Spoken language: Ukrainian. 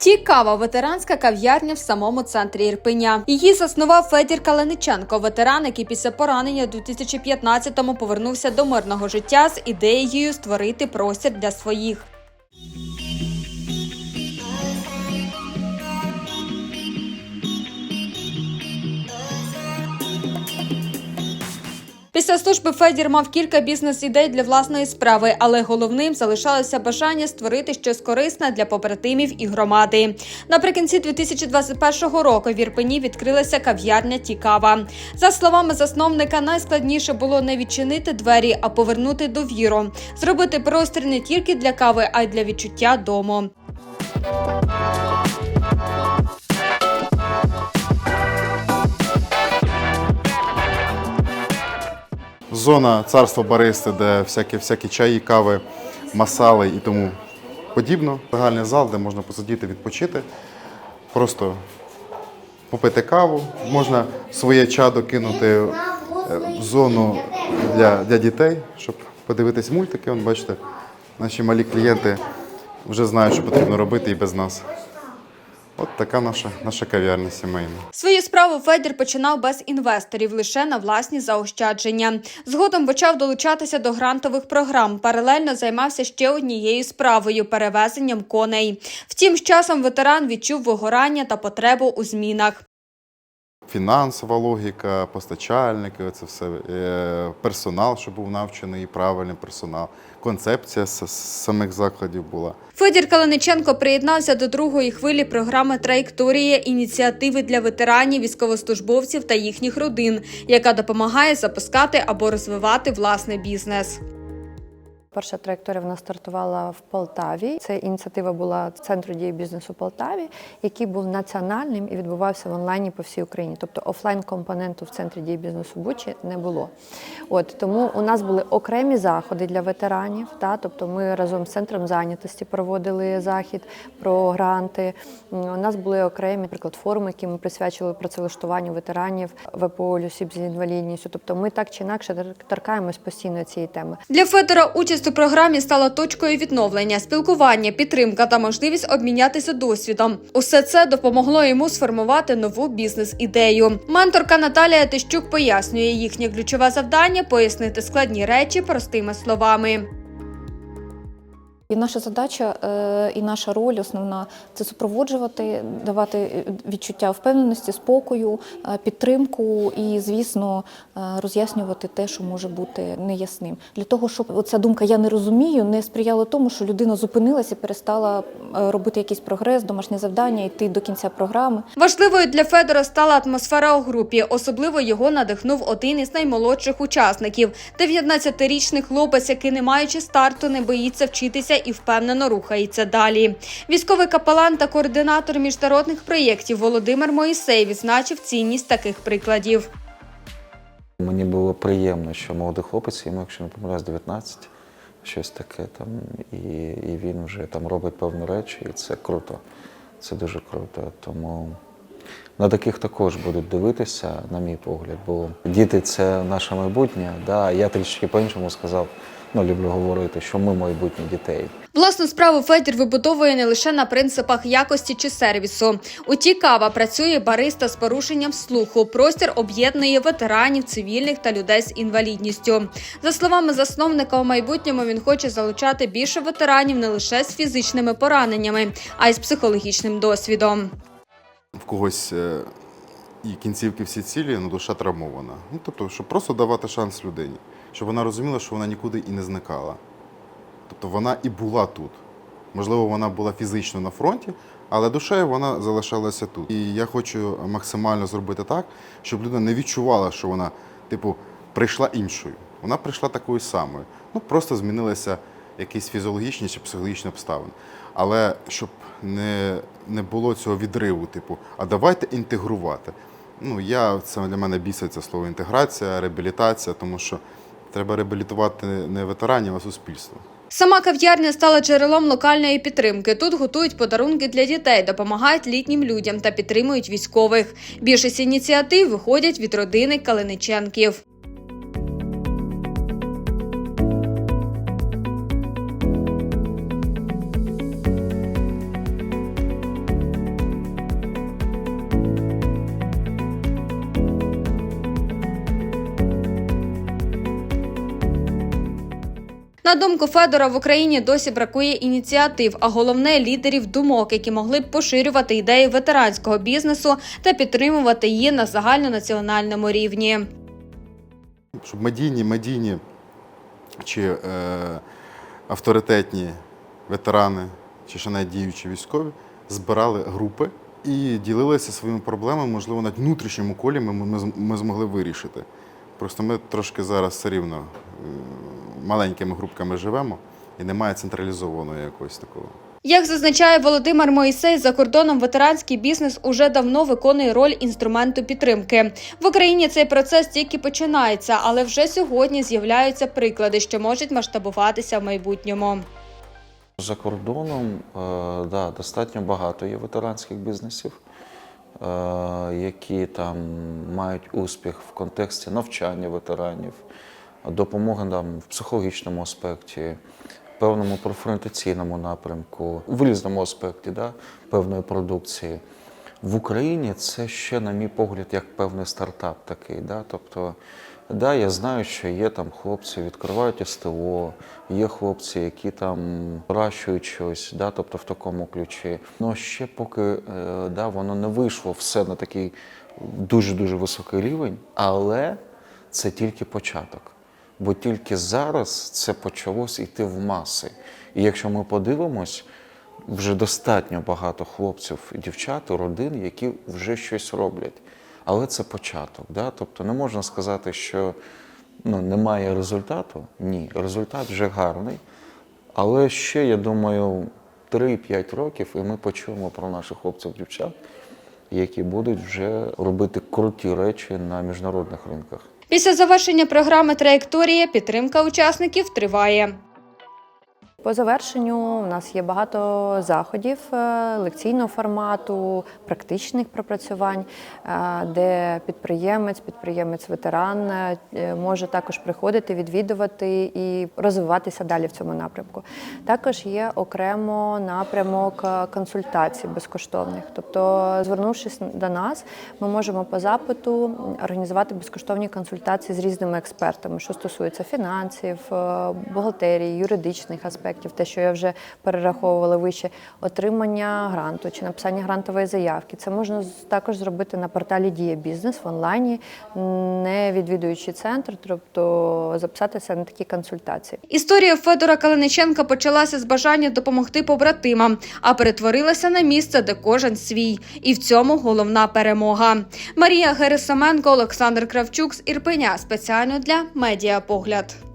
Цікава ветеранська кав'ярня в самому центрі Ірпеня. Її заснував Федір Калиниченко. ветеран, який після поранення у 2015-му повернувся до мирного життя з ідеєю створити простір для своїх. Після служби Федір мав кілька бізнес-ідей для власної справи, але головним залишалося бажання створити щось корисне для побратимів і громади. Наприкінці 2021 року в Ірпені відкрилася кав'ярня Тікава. За словами засновника, найскладніше було не відчинити двері, а повернути довіру, зробити простір не тільки для кави, а й для відчуття дому. Зона царства баристи, де всякі, всякі чаї, кави, масали і тому подібно. Загальний зал, де можна посидіти, відпочити, просто попити каву, можна своє чадо кинути е, в зону для, для дітей, щоб подивитись мультики. Вон, бачите, наші малі клієнти вже знають, що потрібно робити і без нас. От така наша, наша кав'ярня сімейна. Свою справу Федір починав без інвесторів лише на власні заощадження. Згодом почав долучатися до грантових програм. Паралельно займався ще однією справою перевезенням коней. Втім, з часом ветеран відчув вигорання та потребу у змінах. Фінансова логіка, постачальники, це все е, персонал, щоб був навчений, правильний персонал, концепція самих закладів була. Федір Каланиченко приєднався до другої хвилі програми Траєкторія ініціативи для ветеранів, військовослужбовців та їхніх родин, яка допомагає запускати або розвивати власний бізнес. Перша траєкторія вона стартувала в Полтаві. Це ініціатива була Центру дії бізнесу Полтаві, який був національним і відбувався в онлайні по всій Україні. Тобто офлайн компоненту в центрі дії бізнесу Бучі не було. От тому у нас були окремі заходи для ветеранів. Та тобто ми разом з центром зайнятості проводили захід про гранти. У нас були окремі, наприклад, форуми, які ми присвячували працевлаштуванню ветеранів ВПО осіб з інвалідністю. Тобто ми так чи інакше торкаємось постійно цієї теми. Для Федора участь у програмі стала точкою відновлення, спілкування, підтримка та можливість обмінятися досвідом. Усе це допомогло йому сформувати нову бізнес-ідею. Менторка Наталія Тищук пояснює їхнє ключове завдання пояснити складні речі простими словами. І наша задача е, і наша роль основна це супроводжувати, давати е, відчуття впевненості, спокою, е, підтримку і, звісно, роз'яснювати те, що може бути неясним. Для того, щоб оця думка я не розумію, не сприяла тому, що людина зупинилася перестала робити якийсь прогрес, домашнє завдання, йти до кінця програми. Важливою для Федора стала атмосфера у групі. Особливо його надихнув один із наймолодших учасників – 19-річний хлопець, який, не маючи старту, не боїться вчитися і впевнено рухається далі. Військовий капелан та координатор міжнародних проєктів Володимир Моїсей відзначив цінність таких прикладів. Мені було приємно, що молодий хлопець, йому, якщо не помиляюсь, 19, щось таке там, і, і він вже там робить певні речі, і це круто. Це дуже круто. Тому на таких також будуть дивитися, на мій погляд, бо діти це наше майбутнє. Да? Я трішки по-іншому сказав, ну, люблю говорити, що ми майбутнє дітей. Власну справу Федір вибудовує не лише на принципах якості чи сервісу. У ті кава працює бариста з порушенням слуху. Простір об'єднує ветеранів, цивільних та людей з інвалідністю. За словами засновника, у майбутньому він хоче залучати більше ветеранів не лише з фізичними пораненнями, а й з психологічним досвідом. в когось е, і кінцівки всі цілі, ну душа травмована. Ну, тобто, щоб просто давати шанс людині, щоб вона розуміла, що вона нікуди і не зникала. Тобто вона і була тут. Можливо, вона була фізично на фронті, але душею вона залишалася тут. І я хочу максимально зробити так, щоб людина не відчувала, що вона, типу, прийшла іншою. Вона прийшла такою самою. Ну, просто змінилися якісь фізіологічні чи психологічні обставини. Але щоб не, не було цього відриву, типу, а давайте інтегрувати. Ну, я, це для мене бісить це слово інтеграція, реабілітація, тому що треба реабілітувати не ветеранів, а суспільство. Сама кав'ярня стала джерелом локальної підтримки. Тут готують подарунки для дітей, допомагають літнім людям та підтримують військових. Більшість ініціатив виходять від родини Калиниченків. На думку Федора, в Україні досі бракує ініціатив, а головне лідерів думок, які могли б поширювати ідеї ветеранського бізнесу та підтримувати її на загальнонаціональному рівні. щоб медійні, медійні чи е, авторитетні ветерани, чи ще навіть діючі військові збирали групи і ділилися своїми проблемами, можливо, навіть внутрішньому колі ми, ми, ми змогли вирішити. Просто ми трошки зараз все рівно маленькими групками живемо і немає централізованого якогось такого. Як зазначає Володимир Моїсей, за кордоном ветеранський бізнес уже давно виконує роль інструменту підтримки. В Україні цей процес тільки починається, але вже сьогодні з'являються приклади, що можуть масштабуватися в майбутньому. За кордоном е, да, достатньо багато є ветеранських бізнесів, е, які там мають успіх в контексті навчання ветеранів, допомоги там, в психологічному аспекті, певному профорієнтаційному напрямку, в різному аспекті да, певної продукції. В Україні це ще, на мій погляд, як певний стартап такий. Да? Тобто, да, я знаю, що є там хлопці, відкривають СТО, є хлопці, які там вирощують щось, да? тобто в такому ключі. Ну ще поки е, да, воно не вийшло все на такий дуже-дуже високий рівень, але це тільки початок. Бо тільки зараз це почалось йти в маси. І якщо ми подивимось, вже достатньо багато хлопців, і дівчат, родин, які вже щось роблять. Але це початок. Да? Тобто не можна сказати, що ну, немає результату. Ні, результат вже гарний. Але ще, я думаю, 3-5 років, і ми почуємо про наших хлопців-дівчат, які будуть вже робити круті речі на міжнародних ринках. Після завершення програми Траєкторія підтримка учасників триває. По завершенню у нас є багато заходів е, лекційного формату, практичних пропрацювань, е, де підприємець, підприємець-ветеран е, може також приходити, відвідувати і розвиватися далі в цьому напрямку. Також є окремо напрямок консультацій безкоштовних. Тобто, звернувшись до нас, ми можемо по запиту організувати безкоштовні консультації з різними експертами, що стосується фінансів, бухгалтерії, юридичних аспектів, те, що я вже перераховувала вище, отримання гранту чи написання грантової заявки. Це можна також зробити на порталі Дія Бізнес в онлайні, не відвідуючи центр, тобто записатися на такі консультації. Історія Федора Калиниченка почалася з бажання допомогти побратимам, а перетворилася на місце, де кожен свій. І в цьому головна перемога. Марія Герасименко, Олександр Кравчук з Ірпеня спеціально для медіапогляд.